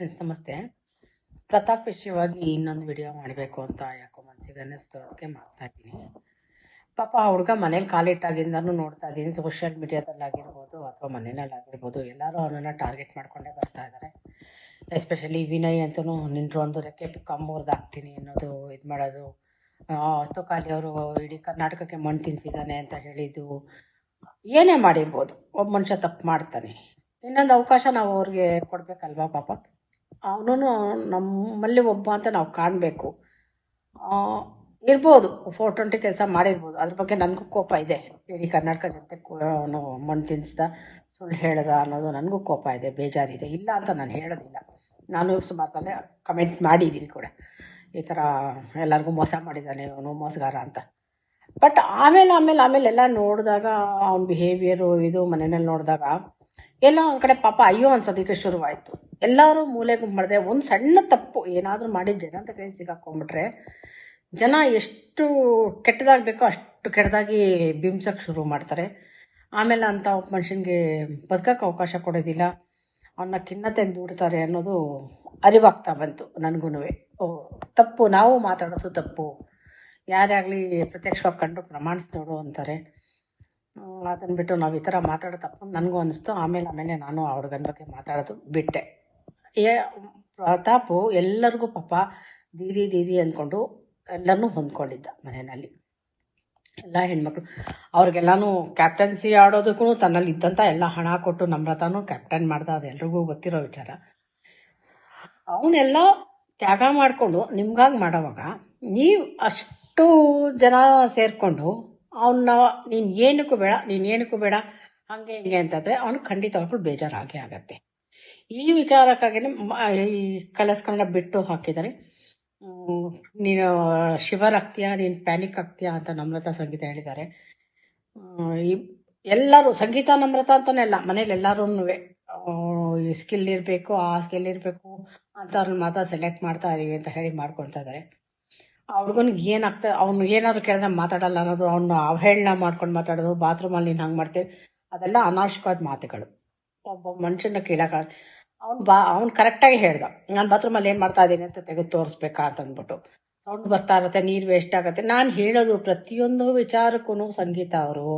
ನಮಸ್ತೆ. ಪ್ರತಾಪ್ ವಿಷಯವಾಗಿ ಇನ್ನೊಂದು ವಿಡಿಯೋ ಮಾಡಬೇಕು ಅಂತ ಯಾಕೋ ಮನಸ್ಸಿಗೆ ಅನ್ನಿಸ್ತು, ಅದಕ್ಕೆ ಮಾಡ್ತಾ ಇದ್ದೀನಿ. ಪಾಪ ಹುಡುಗ ಮನೇಲಿ ಕಾಲಿಟ್ಟಾಗಿಂದನೂ ನೋಡ್ತಾ ಇದ್ದೀನಿ. ಸೋಷಿಯಲ್ ಮೀಡಿಯಾದಲ್ಲಾಗಿರ್ಬೋದು ಅಥವಾ ಮನೆಯಲ್ಲಾಗಿರ್ಬೋದು, ಎಲ್ಲರೂ ಅವನನ್ನು ಟಾರ್ಗೆಟ್ ಮಾಡಿಕೊಂಡೇ ಬರ್ತಾ ಇದ್ದಾರೆ ಎಸ್ಪೆಷಲಿ ವಿನಯ್ ಅಂತೂ ನಿಂತರು ಒಂದು ರೆಕ್ಕೆ ಕಂಬೋರ್ದು ಹಾಕ್ತೀನಿ ಅನ್ನೋದು, ಇದು ಮಾಡೋದು. ಕಾಲಿ ಅವರು ಇಡೀ ಕರ್ನಾಟಕಕ್ಕೆ ಮಣ್ಣು ತಿನ್ಸಿದ್ದಾನೆ ಅಂತ ಹೇಳಿದ್ದು, ಏನೇ ಮಾಡಿರ್ಬೋದು. ಒಬ್ಬ ಮನುಷ್ಯ ತಪ್ಪು ಮಾಡ್ತಾನೆ. ಇನ್ನೊಂದು ಅವಕಾಶ ನಾವು ಅವ್ರಿಗೆ ಕೊಡಬೇಕಲ್ವಾ ಪಾಪ? ಅವನು ನಮ್ಮಲ್ಲಿ ಒಬ್ಬ ಅಂತ ನಾವು ಕಾಣಬೇಕು. ಇರ್ಬೋದು ಫೋರ್ ಟ್ವೆಂಟಿ ಕೆಲಸ ಮಾಡಿರ್ಬೋದು. ಅದ್ರ ಬಗ್ಗೆ ನನಗೂ ಕೋಪ ಇದೆ. ಇಡೀ ಕರ್ನಾಟಕ ಜನತೆ ಅವನು ಮಣ್ಣು ತಿನ್ನಿಸ್ದ ಸುಳ್ಳು ಹೇಳ್ದ ಅನ್ನೋದು ನನಗೂ ಕೋಪ ಇದೆ, ಬೇಜಾರಿದೆ. ಇಲ್ಲ ಅಂತ ನಾನು ಹೇಳೋದಿಲ್ಲ. ನಾನು ಸುಮಾರು ಸಲ ಕಮೆಂಟ್ ಮಾಡಿದ್ದೀನಿ ಕೂಡ. ಈ ಥರ ಎಲ್ಲರಿಗೂ ಮೋಸ ಮಾಡಿದ್ದಾನೆ ಅವನು, ಮೋಸಗಾರ ಅಂತ. ಬಟ್ ಆಮೇಲೆ ಆಮೇಲೆ ಆಮೇಲೆ ಎಲ್ಲ ನೋಡಿದಾಗ, ಅವ್ನ ಬಿಹೇವಿಯರು ಇದು ಮನೆಯಲ್ಲಿ ನೋಡಿದಾಗ ಎಲ್ಲ ಒಂದು ಕಡೆ ಪಾಪ ಅಯ್ಯೋ ಅನ್ಸೋದಕ್ಕೆ ಶುರುವಾಯಿತು. ಎಲ್ಲರೂ ಮೂಲೆ ಮಾಡಿದೆ ಒಂದು ಸಣ್ಣ ತಪ್ಪು ಏನಾದರೂ ಮಾಡಿ ಜನದ ಕೈ ಸಿಗಾಕೊಂಡ್ಬಿಟ್ರೆ ಜನ ಎಷ್ಟು ಕೆಟ್ಟದಾಗಬೇಕೋ ಅಷ್ಟು ಕೆಟ್ಟದಾಗಿ ಬಿಂಬಿಸೋಕ್ಕೆ ಶುರು ಮಾಡ್ತಾರೆ. ಆಮೇಲೆ ಅಂಥ ಮನುಷ್ಯನಿಗೆ ಬದುಕಕ್ಕೆ ಅವಕಾಶ ಕೊಡೋದಿಲ್ಲ. ಅವನ್ನ ಖಿನ್ನತೆಯಿಂದ ದೂಡ್ತಾರೆ ಅನ್ನೋದು ಅರಿವಾಗ್ತಾ ಬಂತು ನನಗೂ ತಪ್ಪು, ನಾವು ಮಾತಾಡೋದು ತಪ್ಪು. ಯಾರೇ ಆಗಲಿ ಪ್ರತ್ಯಕ್ಷವಾಗಿ ಕಂಡು ಪ್ರಮಾಣಿಸ್ತೋಡು ಅಂತಾರೆ. ಅದನ್ನು ಬಿಟ್ಟು ನಾವು ಈ ಥರ ಮಾತಾಡೋ ತಪ್ಪು ನನಗೂ ಅನಿಸ್ತು. ಆಮೇಲೆ ಆಮೇಲೆ ನಾನು ಆ ಹುಡುಗನ ಬಗ್ಗೆ ಮಾತಾಡೋದು ಬಿಟ್ಟೆ. ಏ, ಪ್ರತಾಪು ಎಲ್ಲರಿಗೂ ಪಾಪ ದೀದಿ ದೀದಿ ಅಂದ್ಕೊಂಡು ಎಲ್ಲನೂ ಹೊಂದ್ಕೊಂಡಿದ್ದ ಮನೆಯಲ್ಲಿ. ಎಲ್ಲ ಹೆಣ್ಮಕ್ಳು, ಅವ್ರಿಗೆಲ್ಲನೂ ಕ್ಯಾಪ್ಟನ್ಸಿ ಆಡೋದಕ್ಕೂ ತನ್ನಲ್ಲಿ ಇದ್ದಂಥ ಎಲ್ಲ ಹಣ ಕೊಟ್ಟು ನಮ್ರತಾನು ಕ್ಯಾಪ್ಟನ್ ಮಾಡ್ದ, ಅದು ಎಲ್ರಿಗೂ ಗೊತ್ತಿರೋ ವಿಚಾರ. ಅವನ್ನೆಲ್ಲ ತ್ಯಾಗ ಮಾಡಿಕೊಂಡು ನಿಮ್ಗಾಗಿ ಮಾಡೋವಾಗ ನೀವು ಅಷ್ಟು ಜನ ಸೇರಿಕೊಂಡು ಅವನ್ನ ನೀನು ಏನಕ್ಕೂ ಬೇಡ, ನೀನು ಏನಕ್ಕೂ ಬೇಡ, ಹಾಗೆ ಹಿಂಗೆ ಅಂತಂದರೆ ಅವನು ಬೇಜಾರ್ ಬೇಜಾರಾಗೇ ಆಗತ್ತೆ. ಈ ವಿಚಾರಕ್ಕಾಗಿ ಈ ಕಲಸ್ ಕನ್ನಡ ಬಿಟ್ಟು ಹಾಕಿದ್ದಾರೆ ನೀನು, ಶಿವರ್ ಆಗ್ತೀಯಾ, ನೀನು ಪ್ಯಾನಿಕ್ ಆಗ್ತೀಯಾ ಅಂತ ನಮ್ರತಾ ಸಂಗೀತ ಹೇಳಿದ್ದಾರೆ. ಈ ಎಲ್ಲರೂ, ಸಂಗೀತ ನಮ್ರತಾ ಅಂತಾನೆ ಅಲ್ಲ, ಮನೇಲಿ ಎಲ್ಲರೂ ಈ ಸ್ಕಿಲ್ ಇರಬೇಕು, ಆ ಸ್ಕಿಲ್ ಇರಬೇಕು ಅಂತ ಅವ್ರನ್ನ ಮಾತ್ರ ಸೆಲೆಕ್ಟ್ ಮಾಡ್ತಾ ಇದೀವಿ ಅಂತ ಹೇಳಿ ಮಾಡ್ಕೊಳ್ತಾ ಇದ್ದಾರೆ. ಆ ಹುಡುಗನಿಗೆ ಏನಾಗ್ತಾ ಅವ್ನು ಏನಾದ್ರು ಕೇಳಿದ್ರೆ ಮಾತಾಡಲ್ಲ ಅನ್ನೋದು, ಅವ್ನು ಅವಹೇಳನ ಮಾಡ್ಕೊಂಡು ಮಾತಾಡೋದು ಬಾತ್ರೂಮಲ್ಲಿ ನೀನು ಹಂಗೆ ಮಾಡ್ತೇವೆ ಅದೆಲ್ಲ ಅನಾವಶ್ಯಕವಾದ ಮಾತುಗಳು. ಒಬ್ಬ ಮನುಷ್ಯನ ಕೇಳೋಕೆ, ಅವ್ನು ಬಾ, ಅವ್ನು ಕರೆಕ್ಟಾಗಿ ಹೇಳ್ದ, ನಾನು ಬಾತ್ರೂಮಲ್ಲಿ ಏನು ಮಾಡ್ತಾ ಇದ್ದೀನಿ ಅಂತ ತೆಗೆದು ತೋರಿಸ್ಬೇಕಾ ಅಂತ ಅಂದ್ಬಿಟ್ಟು. ಸೌಂಡ್ ಬರ್ತಾ ಇರುತ್ತೆ, ನೀರು ವೇಸ್ಟ್ ಆಗುತ್ತೆ. ನಾನು ಹೇಳೋದು ಪ್ರತಿಯೊಂದು ವಿಚಾರಕ್ಕೂ ಸಂಗೀತ ಅವರು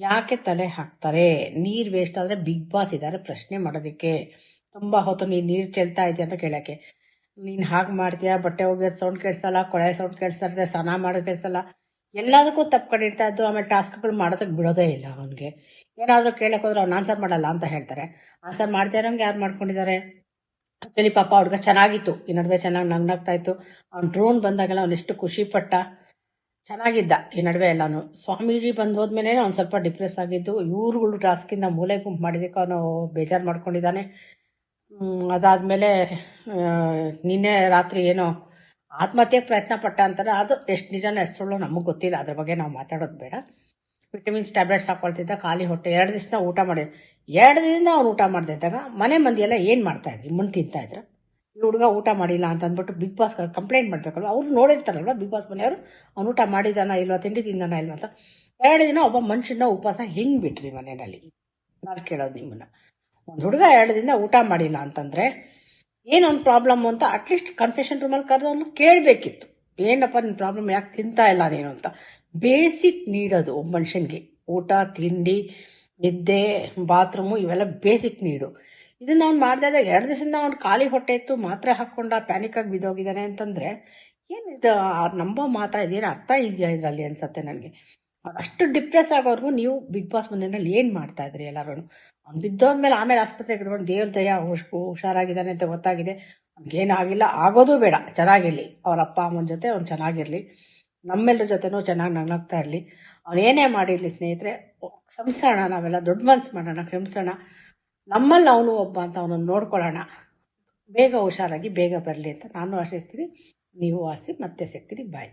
ಯಾಕೆ ತಲೆ ಹಾಕ್ತಾರೆ? ನೀರು ವೇಸ್ಟ್ ಆದರೆ ಬಿಗ್ ಬಾಸ್ ಇದ್ದಾರೆ ಪ್ರಶ್ನೆ ಮಾಡೋದಕ್ಕೆ. ತುಂಬ ಹೊತ್ತು ನೀರು ಚೆಲ್ತಾ ಇದೆಯಾ ಅಂತ ಕೇಳೋಕ್ಕೆ. ನೀನು ಹಾಗೆ ಮಾಡ್ತೀಯಾ? ಬಟ್ಟೆ ಒಗೆಯೋದು ಸೌಂಡ್ ಕೇಳಿಸಲ್ಲ, ಕೊಳೆ ಸೌಂಡ್ ಕೇಳಿಸ್ತಾ ಸ್ನಾನ ಮಾಡೋದು ಕೇಳಿಸಲ್ಲ. ಎಲ್ಲದಕ್ಕೂ ತಪ್ಕೊಂಡಿರ್ತಾ ಇದ್ದು, ಆಮೇಲೆ ಟಾಸ್ಕ್ಗಳು ಮಾಡೋದಕ್ಕೆ ಬಿಡೋದೇ ಇಲ್ಲ ಅವನಿಗೆ. ಏನಾದರೂ ಕೇಳಕ್ಕೆ ಹೋದ್ರೆ ಅವ್ನು ಆನ್ಸರ್ ಮಾಡಲ್ಲ ಅಂತ ಹೇಳ್ತಾರೆ. ಆನ್ಸರ್ ಮಾಡ್ತಾ ಇರೋಂಗೆ ಯಾರು ಮಾಡ್ಕೊಂಡಿದ್ದಾರೆ? ಆ್ಯಕ್ಚುಲಿ ಪಾಪ ಹುಡುಗ ಚೆನ್ನಾಗಿತ್ತು. ಈ ನಡುವೆ ಚೆನ್ನಾಗಿ ನಗ್ನಾಗ್ತಾ ಇತ್ತು. ಅವ್ನು ಡ್ರೋನ್ ಬಂದಾಗೆಲ್ಲ ಅವ್ನು ಎಷ್ಟು ಖುಷಿ ಪಟ್ಟ ಚೆನ್ನಾಗಿದ್ದ ಈ ನಡುವೆ ಎಲ್ಲಾನು. ಸ್ವಾಮೀಜಿ ಬಂದು ಹೋದ್ಮೇಲೆ ಅವ್ನು ಸ್ವಲ್ಪ ಡಿಪ್ರೆಸ್ ಆಗಿದ್ದು, ಇವ್ರುಗಳು ಟಾಸ್ಕಿಂದ ಮೂಲೆ ಗುಂಪು ಮಾಡಿದ್ದಕ್ಕೆ ಅವನು ಬೇಜಾರು ಮಾಡ್ಕೊಂಡಿದ್ದಾನೆ. ಅದಾದಮೇಲೆ ನಿನ್ನೆ ರಾತ್ರಿ ಏನೋ ಆತ್ಮಹತ್ಯೆಗೆ ಪ್ರಯತ್ನ ಪಟ್ಟ ಅಂತಾರೆ ಅದು ಎಷ್ಟು ನಿಜನ ಎಷ್ಟು ನಮಗೆ ಗೊತ್ತಿಲ್ಲ, ಅದ್ರ ಬಗ್ಗೆ ನಾವು ಮಾತಾಡೋದು ಬೇಡ. ವಿಟಮಿನ್ಸ್ ಟ್ಯಾಬ್ಲೆಟ್ಸ್ ಹಾಕೊಳ್ತಿದ್ದ, ಖಾಲಿ ಹೊಟ್ಟೆ, ಎರಡು ದಿವಸ ಊಟ ಮಾಡಿ ಎರಡು ದಿನದಿಂದ ಅವ್ನು ಊಟ ಮಾಡ್ದಿದ್ದಾಗ ಮನೆ ಮಂದಿ ಎಲ್ಲ ಏನು ಮಾಡ್ತಾ ಇದ್ರಿ ಮಣ್ಣು ತಿಂತಾ ಇದ್ರು. ಈ ಹುಡುಗ ಊಟ ಮಾಡಿಲ್ಲ ಅಂತ ಅಂದ್ಬಿಟ್ಟು ಬಿಗ್ ಬಾಸ್ ಕಂಪ್ಲೇಂಟ್ ಮಾಡಬೇಕಲ್ವ? ಅವ್ರು ನೋಡಿರ್ತಾರಲ್ವ ಬಿಗ್ ಬಾಸ್ ಮನೆಯವರು? ಅವ್ನು ಊಟ ಮಾಡಿದಾನ ಇಲ್ವಾ, ತಿಂಡಿ ತಿಂದಾನ ಇಲ್ವಾ ಅಂತ. ಎರಡು ದಿನ ಒಬ್ಬ ಮನುಷ್ಯನ ಉಪವಾಸ ಹೆಂಗೆ ಬಿಟ್ರಿ ಮನೆಯಲ್ಲಿ? ನಾನು ಕೇಳೋದು ನಿಮ್ಮನ್ನ. ಒಂದು ಹುಡುಗ ಎರಡು ದಿನ ಊಟ ಮಾಡಿಲ್ಲ ಅಂತಂದರೆ ಏನು ಒಂದು ಪ್ರಾಬ್ಲಮ್ ಅಂತ ಅಟ್ಲೀಸ್ಟ್ ಕನ್ಫೆಷನ್ ರೂಮಲ್ಲಿ ಕರೆದವನು ಕೇಳಬೇಕಿತ್ತು. ಏನಪ್ಪ ನಿನ್ನ ಪ್ರಾಬ್ಲಮ್ ಯಾಕೆ ತಿಂತಾ ಇಲ್ಲ ನೀನು ಅಂತ. ಬೇಸಿಕ್ ನೀಡೋದು ಒಬ್ಬ ಮನುಷ್ಯನಿಗೆ. ಊಟ, ತಿಂಡಿ, ನಿದ್ದೆ ಬಾತ್ರೂಮು ಇವೆಲ್ಲ ಬೇಸಿಕ್ ನೀಡು. ಇದನ್ನ ಅವ್ನು ಮಾಡಿದಾಗ ಎರಡು ದಿವಸದಿಂದ ಅವ್ನು ಖಾಲಿ ಹೊಟ್ಟೆ ಇತ್ತು ಮಾತ್ರೆ ಹಾಕ್ಕೊಂಡ ಪ್ಯಾನಿಕ್ಕಾಗಿ ಬಿದ್ದೋಗಿದ್ದಾನೆ ಅಂತಂದರೆ ಏನಿದು ನಂಬೋ ಮಾತಾ ಇದೇನು ಅರ್ಥ ಇದೆಯಾ ಇದರಲ್ಲಿ ಅನ್ಸತ್ತೆ ನನಗೆ. ಅಷ್ಟು ಡಿಪ್ರೆಸ್ ಆಗೋರ್ಗು ನೀವು ಬಿಗ್ ಬಾಸ್ ಮನೆಯಲ್ಲಿ ಏನು ಮಾಡ್ತಾ ಇದ್ರಿ ಎಲ್ಲರೂ ಅವ್ನು ಬಿದ್ದೋದ್ಮೇಲೆ ಆಮೇಲೆ ಆಸ್ಪತ್ರೆಗೆ ಇಟ್ಕೊಂಡು ದೇವ್ರ ದಯ, ಹುಷ್, ಹುಷಾರಾಗಿದ್ದಾನೆ ಅಂತ ಗೊತ್ತಾಗಿದೆ. ಅವ್ನಿಗೇನಾಗಿಲ್ಲ ಆಗೋದು ಬೇಡ, ಚೆನ್ನಾಗಿರಲಿ. ಅವ್ರ ಅಪ್ಪ ಅಮ್ಮನ ಜೊತೆ ಅವ್ನು ಚೆನ್ನಾಗಿರಲಿ. ನಮ್ಮೆಲ್ಲರ ಜೊತೆನೂ ಚೆನ್ನಾಗಿ ನಗ್ನಾಗ್ತಾ ಇರಲಿ. ಅವನೇನೇ ಮಾಡಿರಲಿ ಸ್ನೇಹಿತರೆ ಕ್ಷಮಿಸೋಣ ನಾವೆಲ್ಲ, ದೊಡ್ಡ ಮನ್ಸು ಮಾಡೋಣ ಕ್ಷಮಿಸೋಣ ನಮ್ಮಲ್ಲಿ ಅವನು ಒಬ್ಬ ಅಂತ ಅವನನ್ನು ನೋಡ್ಕೊಳ್ಳೋಣ. ಬೇಗ ಹುಷಾರಾಗಿ ಬೇಗ ಬರಲಿ ಅಂತ ನಾನು ಆಶಿಸ್ತೀನಿ. ನೀವು ಆಸಿ ಮತ್ತೆ ಸಿಗ್ತೀನಿ ಬಾಯ್